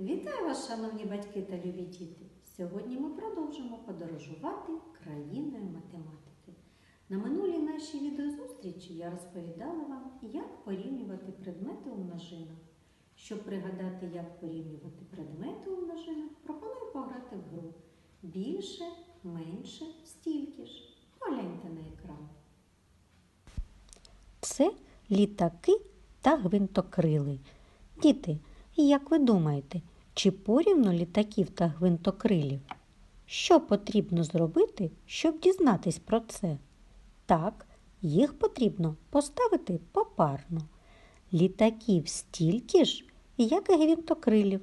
Вітаю вас, шановні батьки та любі діти! Сьогодні ми продовжимо подорожувати країною математики. На минулій нашій відеозустрічі я розповідала вам, як порівнювати предмети у множинах. Щоб пригадати, як порівнювати предмети у множинах, пропоную пограти в гру. Більше, менше, стільки ж. Погляньте на екран. Це літаки та гвинтокрили. Діти, як ви думаєте, чи порівну літаків та гвинтокрилів? Що потрібно зробити, щоб дізнатись про це? Так, їх потрібно поставити попарно. Літаків стільки ж, як і гвинтокрилів,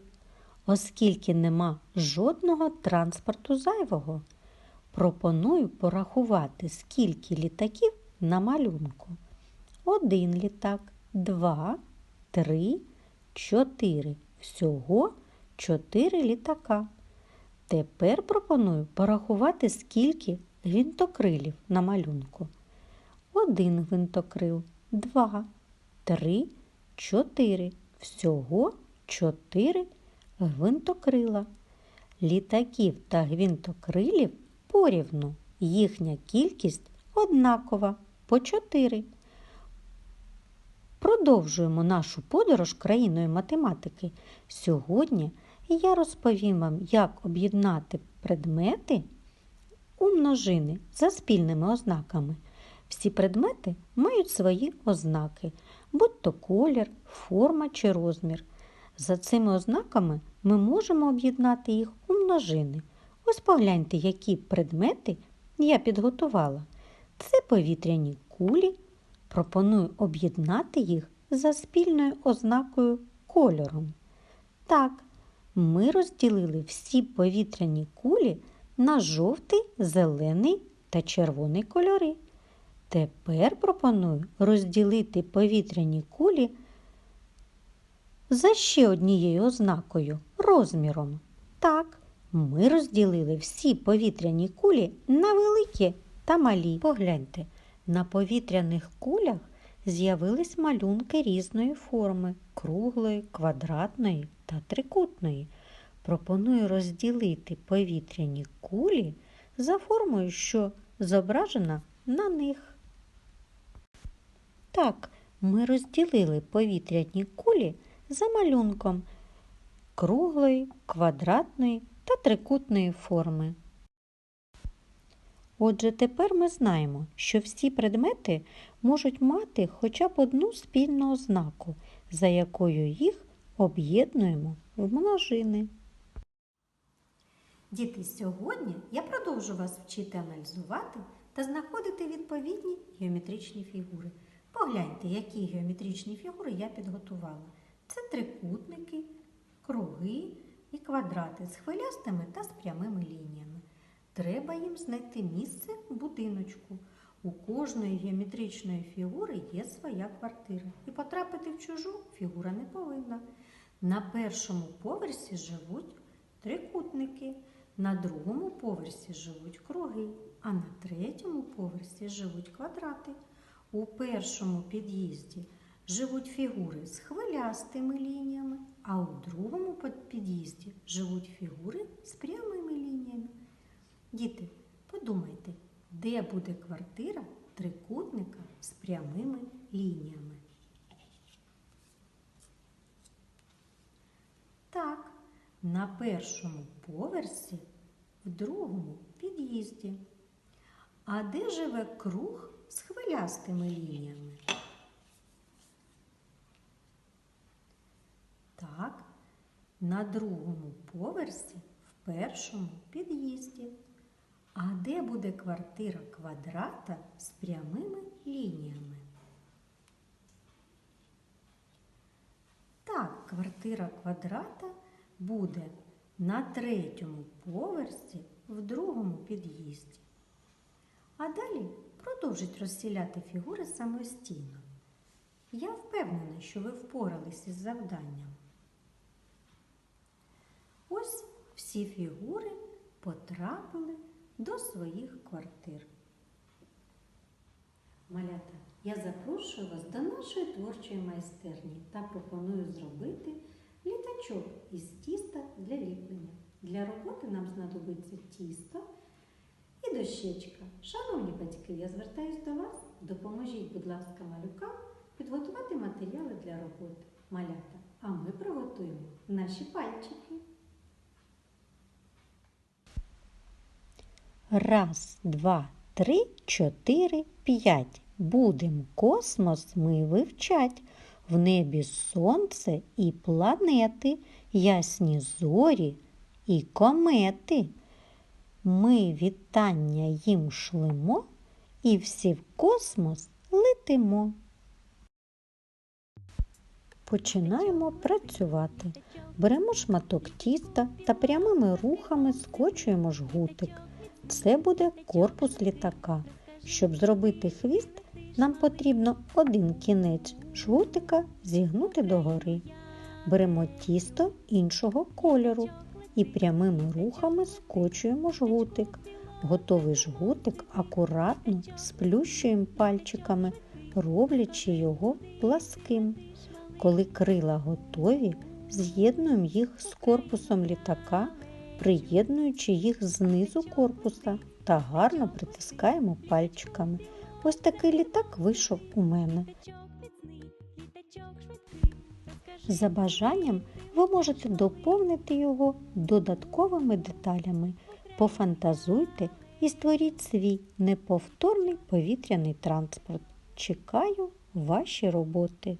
оскільки нема жодного транспорту зайвого. Пропоную порахувати, скільки літаків на малюнку. Один літак, два, три, чотири. Всього чотири літака. Тепер пропоную порахувати, скільки гвинтокрилів на малюнку. Один гвинтокрил, два, три, чотири. Всього чотири гвинтокрила. Літаків та гвинтокрилів порівну. Їхня кількість однакова по чотири. Продовжуємо нашу подорож країною математики. Сьогодні я розповім вам, як об'єднати предмети у множини за спільними ознаками. Всі предмети мають свої ознаки, будь то колір, форма чи розмір. За цими ознаками ми можемо об'єднати їх у множини. Ось погляньте, які предмети я підготувала. Це повітряні кулі. Пропоную об'єднати їх за спільною ознакою кольором. Так, ми розділили всі повітряні кулі на жовтий, зелений та червоний кольори. Тепер пропоную розділити повітряні кулі за ще однією ознакою розміром. Так, ми розділили всі повітряні кулі на великі та малі. Погляньте, на повітряних кулях з'явились малюнки різної форми круглої, квадратної та трикутної. Пропоную розділити повітряні кулі за формою, що зображена на них. Так, ми розділили повітряні кулі за малюнком круглої, квадратної та трикутної форми. Отже, тепер ми знаємо, що всі предмети можуть мати хоча б одну спільну ознаку, за якою їх об'єднуємо в множини. Діти, сьогодні я продовжу вас вчити аналізувати та знаходити відповідні геометричні фігури. Погляньте, які геометричні фігури я підготувала. Це трикутники, круги і квадрати з хвилястими та з прямими лініями. Треба їм знайти місце в будиночку. У кожної геометричної фігури є своя квартира, і потрапити в чужу фігура не повинна. На першому поверсі живуть трикутники, на другому поверсі живуть круги, а на третьому поверсі живуть квадрати. У першому під'їзді живуть фігури з хвилястими лініями, а у другому під'їзді живуть фігури з прямими. Діти, подумайте, де буде квартира трикутника з прямими лініями? Так, на першому поверсі, в другому під'їзді. А де живе круг з хвилястими лініями? Так, на другому поверсі, в першому під'їзді. А де буде квартира квадрата з прямими лініями? Так, квартира квадрата буде на третьому поверсі в другому під'їзді. А далі продовжить розсіляти фігури самостійно. Я впевнена, що ви впоралися із завданням. Ось всі фігури потрапили до своїх квартир. Малята, я запрошую вас до нашої творчої майстерні та пропоную зробити літачок із тіста для ліплення. Для роботи нам знадобиться тісто і дощечка. Шановні батьки, я звертаюсь до вас. Допоможіть, будь ласка, малюкам підготувати матеріали для роботи. Малята, а ми приготуємо наші пальчики. Раз, два, три, чотири, п'ять. Будем космос ми вивчать. В небі сонце і планети, ясні зорі і комети. Ми вітання їм шлемо і всі в космос летимо. Починаємо працювати. Беремо шматок тіста та прямими рухами скочуємо жгутик. Це буде корпус літака. Щоб зробити хвіст, нам потрібно один кінець жгутика зігнути догори. Беремо тісто іншого кольору і прямими рухами скочуємо жгутик. Готовий жгутик акуратно сплющуємо пальчиками, роблячи його пласким. Коли крила готові, з'єднуємо їх з корпусом літака, приєднуючи їх знизу корпуса та гарно притискаємо пальчиками. Ось такий літак вийшов у мене. За бажанням ви можете доповнити його додатковими деталями. Пофантазуйте і створіть свій неповторний повітряний транспорт. Чекаю ваші роботи.